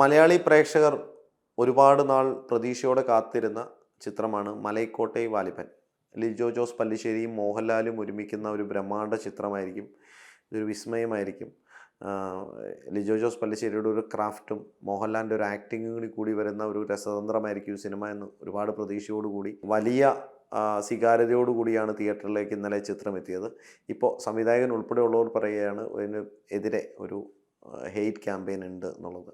മലയാളി പ്രേക്ഷകർ ഒരുപാട് നാൾ പ്രതീക്ഷയോടെ കാത്തിരുന്ന ചിത്രമാണ് മലൈക്കോട്ടെ വാലിബൻ ലിജോ ജോസ് പല്ലിശ്ശേരിയും മോഹൻലാലും ഒരുമിക്കുന്ന ഒരു ബ്രഹ്മാണ്ഡ ചിത്രമായിരിക്കും. ഇതൊരു വിസ്മയമായിരിക്കും. ലിജോ ജോസ് പല്ലിശ്ശേരിയുടെ ഒരു ക്രാഫ്റ്റും മോഹൻലാലിന്റെ ഒരു ആക്ടിങ്ങും കൂടി വരുന്ന ഒരു രസതന്ത്രമായിരിക്കും ഈ സിനിമ എന്ന് ഒരുപാട് പ്രതീക്ഷയോടുകൂടി വലിയ സ്വീകാരതയോടുകൂടിയാണ് തിയേറ്ററിലേക്ക് ഇന്നലെ ചിത്രം എത്തിയത് ഇപ്പോൾ സംവിധായകൻ ഉൾപ്പെടെയുള്ളവർ പറയുകയാണ് ഇതിന് എതിരെ ഒരു ഹെയ്റ്റ് ക്യാമ്പയിൻ ഉണ്ട് എന്നുള്ളത്.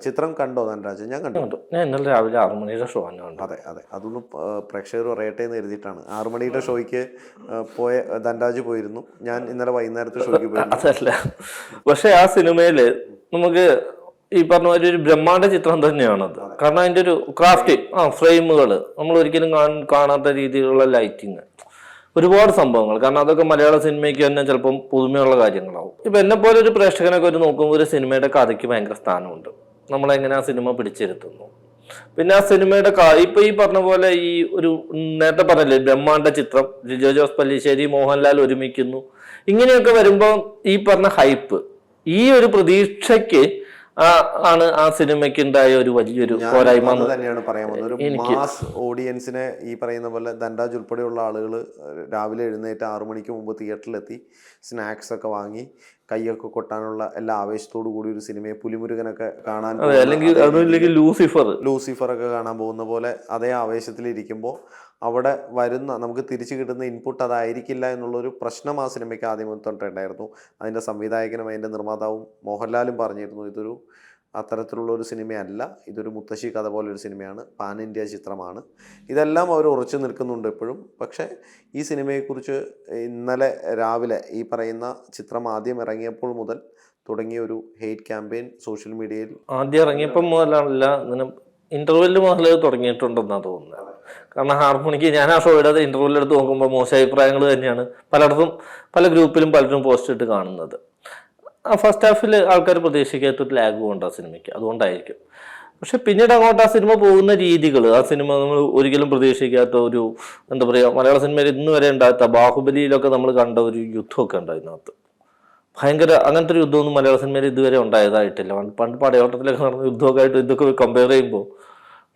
ചിത്രം കണ്ടോ ധനരാജ്? ഞാൻ കണ്ടു. കണ്ടു. ഞാൻ ഇന്നലെ രാവിലെ ആറു മണിയുടെ ഷോ ആണ് കണ്ടത് അതെ അതെ. അതൊന്ന് പ്രേക്ഷകർ പറയട്ടെ എന്ന് എഴുതിയിട്ടാണ്. ആറു മണിയുടെ ഷോയ്ക്ക് പോയ ധനരാജ് പോയിരുന്നു. ഞാൻ ഇന്നലെ വൈകുന്നേരത്തെ ഷോയ്ക്ക് പോയിരുന്നു. അതല്ല. പക്ഷെ ആ സിനിമയിൽ നമുക്ക് ഈ പറഞ്ഞ ഒരു ബ്രഹ്മാണ്ഡ ചിത്രം തന്നെയാണത്. കാരണം അതിന്റെ ഒരു ക്രാഫ്റ്റ് ആ ഫ്രെയിമുകൾ നമ്മൾ ഒരിക്കലും കാണാത്ത രീതിയിലുള്ള ലൈറ്റിങ് ഒരുപാട് സംഭവങ്ങൾ. കാരണം അതൊക്കെ മലയാള സിനിമയ്ക്ക് തന്നെ ചിലപ്പം പുതുമയുള്ള കാര്യങ്ങളാവും. ഇപ്പൊ എന്നെ പോലെ ഒരു പ്രേക്ഷകനൊക്കെ ഒരു നോക്കുമ്പോൾ ഒരു സിനിമയുടെ കഥയ്ക്ക് ഭയങ്കര സ്ഥാനമുണ്ട്. നമ്മളെങ്ങനെ ആ സിനിമ പിടിച്ചിരുത്തുന്നു പിന്നെ ആ സിനിമയുടെ ഇപ്പൊ ഈ പറഞ്ഞ പോലെ ഈ ഒരു നേരത്തെ പറഞ്ഞില്ലേ ബ്രഹ്മാണ്ഡ ചിത്രം ലിജോ ജോസ് പല്ലിശ്ശേരി മോഹൻലാൽ ഒരുമിക്കുന്നു. ഇങ്ങനെയൊക്കെ വരുമ്പോൾ ഈ പറഞ്ഞ ഹൈപ്പ് ഈ ഒരു പ്രതീക്ഷയ്ക്ക് ആ ആണ് ആ സിനിമയ്ക്ക് ഉണ്ടായ ഒരു വലിയൊരു പോരായ്മ തന്നെയാണ് പറയാൻ പോകുന്നത്. ഒരു മാസ് ഓഡിയൻസിനെ ഈ പറയുന്ന പോലെ ധനരാജ് ഉൾപ്പെടെയുള്ള ആളുകൾ രാവിലെ എഴുന്നേറ്റ് ആറു മണിക്ക് മുമ്പ് തിയേറ്ററിലെത്തി സ്നാക്സ് ഒക്കെ വാങ്ങി കൈയൊക്കെ കൊട്ടാനുള്ള എല്ലാ ആവേശത്തോടു കൂടി ഒരു സിനിമയെ പുലിമുരുകനൊക്കെ കാണാൻ അല്ലെങ്കിൽ ലൂസിഫർ ലൂസിഫർ. ഒക്കെ കാണാൻ പോകുന്ന പോലെ അതേ ആവേശത്തിലിരിക്കുമ്പോൾ അവിടെ വരുന്ന നമുക്ക് തിരിച്ചു കിട്ടുന്ന ഇൻപുട്ട് അതായിരിക്കില്ല എന്നുള്ളൊരു പ്രശ്നം ആ സിനിമയ്ക്ക് ആദ്യം തൊട്ടുണ്ടായിരുന്നു അതിന്റെ സംവിധായകനും അതിന്റെ നിർമ്മാതാവും മോഹൻലാലും പറഞ്ഞിരുന്നു ഇതൊരു അത്തരത്തിലുള്ള ഒരു സിനിമയല്ല. ഇതൊരു മുത്തശ്ശി കഥ പോലെ ഒരു സിനിമയാണ്. പാൻ ഇന്ത്യ ചിത്രമാണ്. ഇതെല്ലാം അവർ ഉറച്ചു നിൽക്കുന്നുണ്ട് എപ്പോഴും പക്ഷേ ഈ സിനിമയെക്കുറിച്ച് ഇന്നലെ രാവിലെ ഈ പറയുന്ന ചിത്രം ആദ്യം ഇറങ്ങിയപ്പോൾ മുതൽ തുടങ്ങിയ ഒരു ഹെയ്റ്റ് ക്യാമ്പയിൻ സോഷ്യൽ മീഡിയയിൽ ആദ്യം ഇറങ്ങിയപ്പം മുതലല്ല ഇന്റർവെൽ മുതൽ തുടങ്ങിയിട്ടുണ്ടെന്നാണ് തോന്നുന്നത്. കാരണം ഹാർമോണിക്ക് ഞാൻ ആ ഷോയുടെ ഇന്റർവ്യൂവിൽ എടുത്ത് നോക്കുമ്പോൾ മോശം അഭിപ്രായങ്ങൾ തന്നെയാണ് പലയിടത്തും പല ഗ്രൂപ്പിലും പലരും പോസ്റ്റ് ഇട്ട് കാണുന്നത്. ഫസ്റ്റ് ഹാഫിൽ ആൾക്കാർ പ്രതീക്ഷിക്കാത്തൊരു ലാഗ് ഉണ്ട് ആ സിനിമയ്ക്ക്. അതുകൊണ്ടായിരിക്കും. പക്ഷെ പിന്നീട് അങ്ങോട്ട് ആ സിനിമ പോകുന്ന രീതികൾ ആ സിനിമ നമ്മൾ ഒരിക്കലും പ്രതീക്ഷിക്കാത്ത ഒരു എന്താ പറയുക മലയാള സിനിമയിൽ ഇന്ന് വരെ ഉണ്ടാകാത്ത ബാഹുബലിയിലൊക്കെ നമ്മൾ കണ്ട ഒരു യുദ്ധമൊക്കെ ഉണ്ടായിരുന്നു അതിനകത്ത് ഭയങ്കര അങ്ങനത്തെ ഒരു യുദ്ധമൊന്നും മലയാള സിനിമയിൽ ഇതുവരെ ഉണ്ടായതായിട്ടില്ല. പണ്ട് പടയോട്ടത്തിലൊക്കെ നടന്ന യുദ്ധമൊക്കെ ആയിട്ട് ഇതൊക്കെ കമ്പയർ ചെയ്യുമ്പോൾ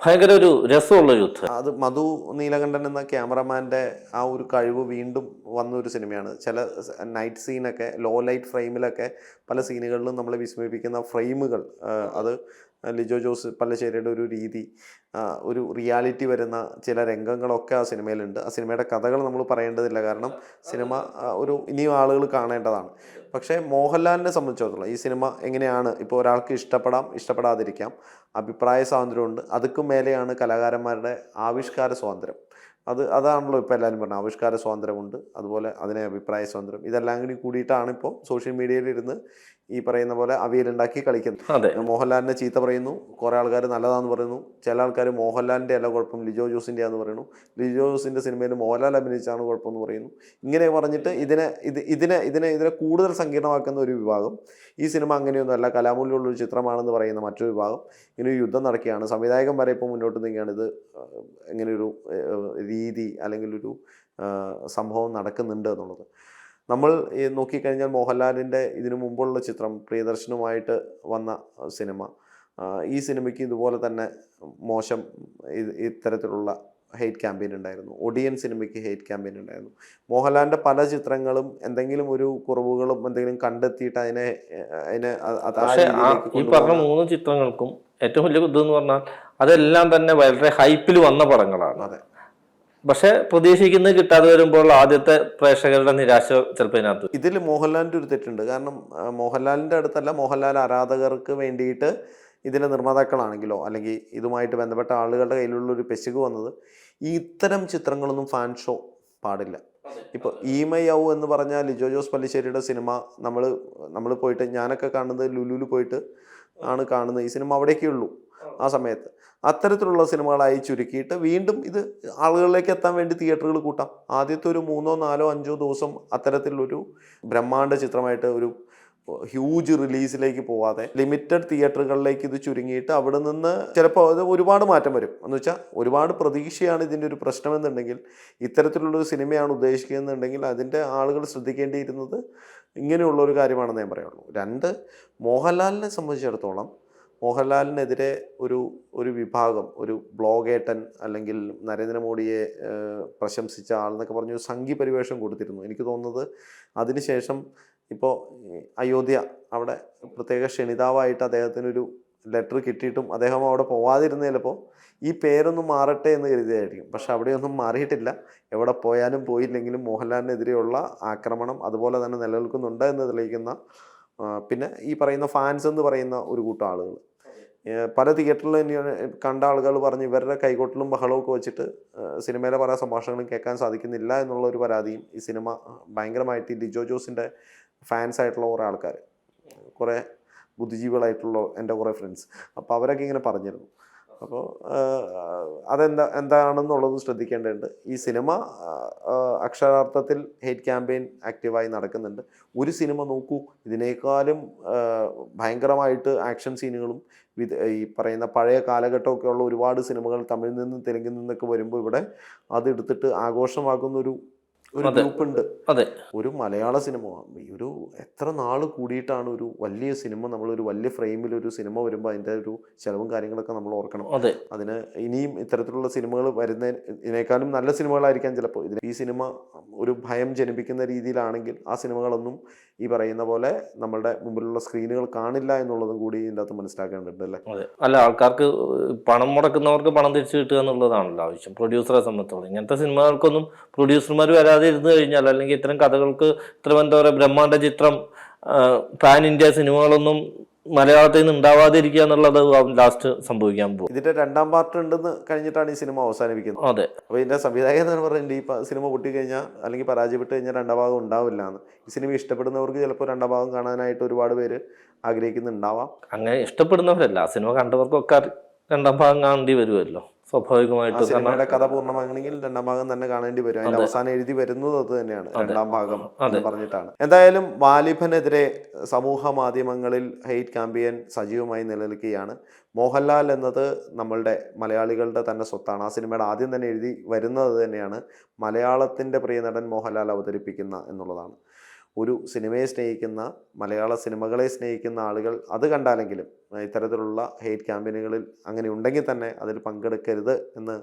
ഭയങ്കര ഒരു രസമുള്ള യുദ്ധം. അത് മധു നീലകണ്ഠൻ എന്ന ക്യാമറമാന്റെ ആ ഒരു കഴിവ് വീണ്ടും വന്ന ഒരു സിനിമയാണ്. ചില നൈറ്റ് സീനൊക്കെ ലോ ലൈറ്റ് ഫ്രെയിമിലൊക്കെ പല സീനുകളിലും നമ്മളെ വിസ്മയിപ്പിക്കുന്ന ഫ്രെയിമുകൾ അത് ലിജോ ജോസ് പല്ലശ്ശേരിയുടെ ഒരു രീതി ഒരു റിയാലിറ്റി വരുന്ന ചില രംഗങ്ങളൊക്കെ ആ സിനിമയിലുണ്ട്. ആ സിനിമയുടെ കഥകൾ നമ്മൾ പറയേണ്ടതില്ല. കാരണം സിനിമ ഒരു ഇനിയും ആളുകൾ കാണേണ്ടതാണ്. പക്ഷേ മോഹൻലാലിനെ സംബന്ധിച്ചിടത്തോളം ഈ സിനിമ എങ്ങനെയാണ് ഇപ്പോൾ ഒരാൾക്ക് ഇഷ്ടപ്പെടാം ഇഷ്ടപ്പെടാതിരിക്കാം അഭിപ്രായ സ്വാതന്ത്ര്യമുണ്ട് അതുക്കും മേലെയാണ് കലാകാരന്മാരുടെ ആവിഷ്കാര സ്വാതന്ത്ര്യം. അത് അതാണല്ലോ ഇപ്പോൾ എല്ലാവരും പറഞ്ഞത് ആവിഷ്കാര സ്വാതന്ത്ര്യമുണ്ട് അതുപോലെ അതിനെ അഭിപ്രായ സ്വാതന്ത്ര്യം. ഇതെല്ലാം കൂടി കൂടിയിട്ടാണ് ഇപ്പോൾ സോഷ്യൽ മീഡിയയിൽ ഇരുന്ന് ഈ പറയുന്ന പോലെ അവിയലുണ്ടാക്കി കളിക്കുന്നു. അതെ. മോഹൻലാലിനെ ചീത്ത പറയുന്നു. കുറേ ആൾക്കാർ നല്ലതാന്ന് പറയുന്നു. ചില ആൾക്കാർ മോഹൻലാലിന്റെ അല്ല കുഴപ്പം ലിജോ ജോസിന്റെ ആന്ന് പറയുന്നു. ലിജോ ജോസിന്റെ സിനിമയിൽ മോഹൻലാൽ അഭിനയിച്ചാണ് കുഴപ്പമെന്ന് പറയുന്നു. ഇങ്ങനെ പറഞ്ഞിട്ട് ഇതിനെ ഇത് ഇതിനെ ഇതിനെ ഇതിനെ കൂടുതൽ സങ്കീർണമാക്കുന്ന ഒരു വിഭാഗം ഈ സിനിമ അങ്ങനെയൊന്നുമല്ല കലാമൂല്യമുള്ള ഒരു ചിത്രമാണെന്ന് പറയുന്ന മറ്റൊരു വിഭാഗം ഇങ്ങനെ ഒരു യുദ്ധം നടക്കുകയാണ്. സംവിധായകൻ വരെ ഇപ്പോൾ മുന്നോട്ട് നീങ്ങുകയാണ്. ഇത് ഇങ്ങനെയൊരു രീതി അല്ലെങ്കിൽ ഒരു സംഭവം നടക്കുന്നുണ്ട് എന്നുള്ളത്. നമ്മൾ നോക്കിക്കഴിഞ്ഞാൽ മോഹൻലാലിന്റെ ഇതിനു മുമ്പുള്ള ചിത്രം പ്രിയദർശനുമായിട്ട് വന്ന സിനിമ. ഈ സിനിമയ്ക്ക് ഇതുപോലെ തന്നെ മോശം ഇത്തരത്തിലുള്ള ഹെയ്റ്റ് ക്യാമ്പയിൻ ഉണ്ടായിരുന്നു. ഒഡിയൻ സിനിമയ്ക്ക് ഹെയ്റ്റ് ക്യാമ്പയിൻ ഉണ്ടായിരുന്നു. മോഹൻലാലിന്റെ പല ചിത്രങ്ങളും എന്തെങ്കിലും ഒരു കുറവുകളും എന്തെങ്കിലും കണ്ടെത്തിയിട്ട് അതിനെ അതിനെ ഈ പറഞ്ഞ മൂന്ന് ചിത്രങ്ങൾക്കും ഏറ്റവും വലിയ ഇതെന്ന് പറഞ്ഞാൽ അതെല്ലാം തന്നെ വളരെ ഹൈപ്പിൽ വന്ന പടങ്ങളാണ്. അതെ. പക്ഷെ പ്രതീക്ഷിക്കുന്നത് കിട്ടാതെ വരുമ്പോൾ ആദ്യത്തെ പ്രേക്ഷകരുടെ നിരാശ ചിലപ്പോൾ ഇതിനകത്ത് ഇതിൽ മോഹൻലാലിന്റെ ഒരു തെറ്റുണ്ട്. കാരണം മോഹൻലാലിന്റെ അടുത്തല്ല മോഹൻലാൽ ആരാധകർക്ക് വേണ്ടിയിട്ട് ഇതിലെ നിർമ്മാതാക്കളാണെങ്കിലോ അല്ലെങ്കിൽ ഇതുമായിട്ട് ബന്ധപ്പെട്ട ആളുകളുടെ കയ്യിലുള്ള ഒരു പെശക് വന്നത് ഈ ഇത്തരം ചിത്രങ്ങളൊന്നും ഫാൻ ഷോ പാടില്ല. ഇപ്പോൾ ഔ എന്ന് പറഞ്ഞാൽ ലിജോ ജോസ് പല്ലിശ്ശേരിയുടെ സിനിമ നമ്മൾ നമ്മൾ പോയിട്ട് ഞാനൊക്കെ കാണുന്നത് ലുലുലു പോയിട്ട് ആണ് കാണുന്നത്. ഈ സിനിമ അവിടേക്കേ ഉള്ളൂ. ആ. സമയത്ത്. അത്തരത്തിലുള്ള സിനിമകളായി ചുരുക്കിയിട്ട് വീണ്ടും ഇത് ആളുകളിലേക്ക് എത്താൻ വേണ്ടി തിയേറ്ററുകൾ കൂട്ടാം. ആദ്യത്തെ ഒരു മൂന്നോ നാലോ അഞ്ചോ ദിവസം അത്തരത്തിലൊരു ബ്രഹ്മാണ്ഡ ചിത്രമായിട്ട് ഒരു ഹ്യൂജ് റിലീസിലേക്ക് പോവാതെ ലിമിറ്റഡ് തിയേറ്ററുകളിലേക്ക് ഇത് ചുരുങ്ങിയിട്ട് അവിടെ നിന്ന് ചിലപ്പോൾ അത് ഒരുപാട് മാറ്റം വരും. എന്ന് വെച്ചാൽ ഒരുപാട് പ്രതീക്ഷയാണ് ഇതിന്റെ ഒരു പ്രശ്നമെന്നുണ്ടെങ്കിൽ ഇത്തരത്തിലുള്ളൊരു സിനിമയാണ് ഉദ്ദേശിക്കുന്നതെന്നുണ്ടെങ്കിൽ അതിന്റെ ആളുകൾ ശ്രദ്ധിക്കേണ്ടിയിരുന്നത് ഇങ്ങനെയുള്ള ഒരു കാര്യമാണെന്ന് ഞാൻ പറയുള്ളൂ. രണ്ട് മോഹൻലാലിനെ സംബന്ധിച്ചിടത്തോളം മോഹൻലാലിനെതിരെ ഒരു ഒരു വിഭാഗം ഒരു ബ്ലോഗേട്ടൻ അല്ലെങ്കിൽ നരേന്ദ്രമോദിയെ പ്രശംസിച്ച ആളെന്നൊക്കെ പറഞ്ഞു ഒരു സംഘി പരിവേഷം കൊടുത്തിരുന്നു. എനിക്ക് തോന്നുന്നത് അതിനുശേഷം ഇപ്പോൾ അയോധ്യ അവിടെ പ്രത്യേക ക്ഷണിതാവായിട്ട് അദ്ദേഹത്തിനൊരു ലെറ്റർ കിട്ടിയിട്ടും അദ്ദേഹം അവിടെ പോവാതിരുന്ന ചിലപ്പോൾ ഈ പേരൊന്നും മാറട്ടെ എന്ന് കരുതിയായിരിക്കും. പക്ഷെ അവിടെയൊന്നും മാറിയിട്ടില്ല. എവിടെ പോയാലും പോയില്ലെങ്കിലും മോഹൻലാലിനെതിരെയുള്ള ആക്രമണം അതുപോലെ തന്നെ നിലനിൽക്കുന്നുണ്ട് എന്ന് തെളിയിക്കുന്ന പിന്നെ ഈ പറയുന്ന ഫാൻസ് എന്ന് പറയുന്ന ഒരു കൂട്ടം ആളുകൾ പല തിയേറ്ററിൽ കണ്ട ആളുകൾ പറഞ്ഞു ഇവരുടെ കൈകൊട്ടലും ബഹളവും ഒക്കെ വെച്ചിട്ട് സിനിമയിലെ പല സംഭാഷണങ്ങളും കേൾക്കാൻ സാധിക്കുന്നില്ല എന്നുള്ള ഒരു പരാതിയും ഈ സിനിമ ഭയങ്കരമായിട്ട് ലിജോ ജോസിന്റെ ഫാൻസ് ആയിട്ടുള്ള കുറേ ആൾക്കാർ കുറേ ബുദ്ധിജീവികളായിട്ടുള്ള എന്റെ കുറേ ഫ്രണ്ട്സ് അപ്പോൾ അവരൊക്കെ ഇങ്ങനെ പറഞ്ഞിരുന്നു. അപ്പോൾ അതെന്താ എന്താണെന്നുള്ളത് ശ്രദ്ധിക്കേണ്ടതുണ്ട്. ഈ സിനിമ അക്ഷരാർത്ഥത്തിൽ ഹെയ്റ്റ് ക്യാമ്പയിൻ ആക്റ്റീവായി നടക്കുന്നുണ്ട്. ഒരു സിനിമ നോക്കൂ ഇതിനേക്കാളും ഭയങ്കരമായിട്ട് ആക്ഷൻ സീനുകളും ഈ പറയുന്ന പഴയ കാലഘട്ടമൊക്കെ ഉള്ള ഒരുപാട് സിനിമകൾ തമിഴിൽ നിന്നും തെലുങ്കിൽ നിന്നൊക്കെ വരുമ്പോൾ ഇവിടെ അതെടുത്തിട്ട് ആഘോഷമാകുന്നൊരു ഒരു ഗ്രൂപ്പുണ്ട് അതെ. ഗ്രൂപ്പ് ഉണ്ട് അതെ. ഒരു മലയാള സിനിമ. ഒരു എത്ര നാൾ കൂടിയിട്ടാണ് ഒരു വലിയ സിനിമ നമ്മൾ ഒരു വലിയ ഫ്രെയിമിൽ ഒരു സിനിമ വരുമ്പോൾ അതിന്റെ ഒരു ചെലവും കാര്യങ്ങളൊക്കെ നമ്മൾ ഓർക്കണം. അതെ. അതിന് ഇനിയും ഇത്തരത്തിലുള്ള സിനിമകൾ വരുന്ന ഇതിനേക്കാളും നല്ല സിനിമകളായിരിക്കാം ചിലപ്പോൾ ഇതിന് ഈ സിനിമ ഒരു ഭയം ജനിപ്പിക്കുന്ന രീതിയിലാണെങ്കിൽ ആ സിനിമകളൊന്നും ഈ പറയുന്ന പോലെ നമ്മളുടെ മുമ്പിലുള്ള സ്ക്രീനുകൾ കാണില്ല എന്നുള്ളതും കൂടി ഇതിന്റെ അകത്ത് മനസ്സിലാക്കേണ്ടതുണ്ട് അല്ലേ? അതെ. അല്ല ആൾക്കാർക്ക് പണം മുടക്കുന്നവർക്ക് പണം തിരിച്ചു കിട്ടുക എന്നുള്ളതാണല്ലോ ആവശ്യം. പ്രൊഡ്യൂസറെ സംബന്ധിച്ചോളം. ഇങ്ങനത്തെ സിനിമകൾക്കൊന്നും പ്രൊഡ്യൂസർമാർ വരാതെ ഇരുന്ന് കഴിഞ്ഞാൽ അല്ലെങ്കിൽ ഇത്തരം കഥകൾക്ക് ഇത്തരം എന്താ പറയുക ബ്രഹ്മാണ്ഡ ചിത്രം പാൻ ഇന്ത്യ സിനിമകളൊന്നും മലയാളത്തിൽ നിന്ന് ഉണ്ടാവാതിരിക്കുക എന്നുള്ളത് ലാസ്റ്റ് സംഭവിക്കാൻ പോകും ഇതിന്റെ രണ്ടാം പാർട്ട് ഉണ്ടെന്ന് കഴിഞ്ഞിട്ടാണ് ഈ സിനിമ അവസാനിപ്പിക്കുന്നത്. അതെ. അപ്പോൾ ഇതിന്റെ സംവിധായകൻ എന്ന് പറയുന്നത് ഈ സിനിമ പൊട്ടിക്കഴിഞ്ഞാൽ അല്ലെങ്കിൽ പരാജയപ്പെട്ട് കഴിഞ്ഞാൽ രണ്ടാം ഭാഗം ഉണ്ടാവില്ല എന്ന്. ഈ സിനിമ ഇഷ്ടപ്പെടുന്നവർക്ക് ചിലപ്പോൾ രണ്ടാം ഭാഗം കാണാനായിട്ട് ഒരുപാട് പേര് ആഗ്രഹിക്കുന്നുണ്ടാവാം. അങ്ങനെ ഇഷ്ടപ്പെടുന്നവരല്ല. ആ സിനിമ കണ്ടവർക്കൊക്കെ രണ്ടാം ഭാഗം കാണേണ്ടി വരുമല്ലോ. സ്വാഭാവികമായിട്ടും സിനിമയുടെ കഥ പൂർണമാകണമെങ്കിൽ രണ്ടാം ഭാഗം തന്നെ കാണേണ്ടി വരും. അതിന്റെ അവസാനം എഴുതി വരുന്നത് അത് തന്നെയാണ്. രണ്ടാം ഭാഗം എന്ന് പറഞ്ഞിട്ടാണ്. എന്തായാലും വാലിഭനെതിരെ സമൂഹ മാധ്യമങ്ങളിൽ ഹെയ്റ്റ് ക്യാമ്പയിൻ സജീവമായി നിലനിൽക്കുകയാണ്. മോഹൻലാൽ എന്നത് നമ്മളുടെ മലയാളികളുടെ തന്നെ സ്വത്താണ്. ആ സിനിമയുടെ ആദ്യം തന്നെ എഴുതി വരുന്നത് തന്നെയാണ്. മലയാളത്തിന്റെ പ്രിയ നടൻ മോഹൻലാൽ അവതരിപ്പിക്കുന്ന എന്നുള്ളതാണ്. ഒരു സിനിമയെ സ്നേഹിക്കുന്ന മലയാള സിനിമകളെ സ്നേഹിക്കുന്ന ആളുകൾ അത് കണ്ടാലെങ്കിലും ഇത്തരത്തിലുള്ള ഹെയ്റ്റ് ക്യാമ്പയിനുകളിൽ അങ്ങനെ ഉണ്ടെങ്കിൽ തന്നെ അതിൽ പങ്കെടുക്കരുത് എന്ന്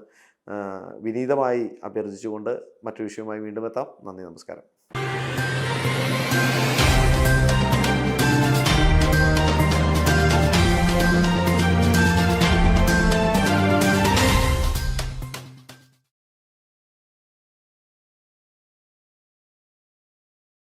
വിനീതമായി അഭ്യർത്ഥിച്ചുകൊണ്ട് മറ്റു വിഷയവുമായി വീണ്ടും എത്താം. നന്ദി നമസ്കാരം.